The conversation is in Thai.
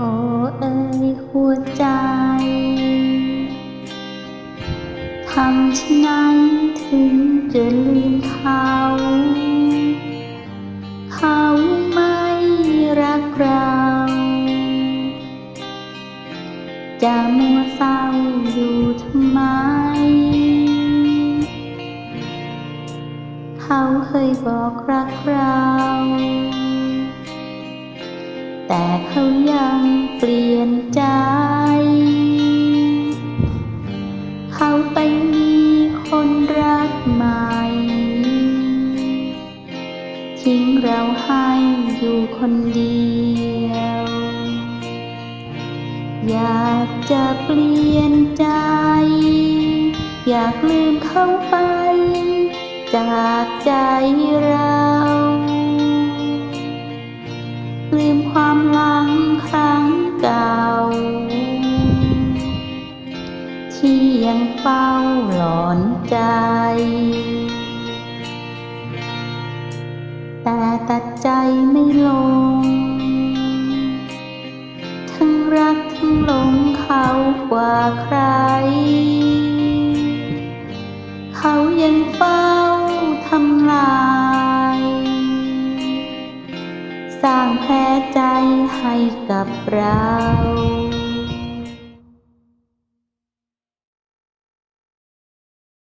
โอ้เอ่ยหัวใจ ทำช่นนั้น ถึงจะลืมเขา เขาไม่รักเรา จะมัวเศร้าอยู่ทำไม เขาเคยบอกรักเรา แต่เขายังเปลี่ยนใจ ไหม ทิ้งเราให้อยู่คนเดียว อยากจะเปลี่ยนใจ อยากลืมเขาไป จากใจเรา ที่ยังเฝ้าหลอนใจ แต่ตัดใจไม่ลง ทั้งรักทั้งหลงเขากว่าใคร เขายังเฝ้าทำลาย สร้างแผลใจให้กับเรา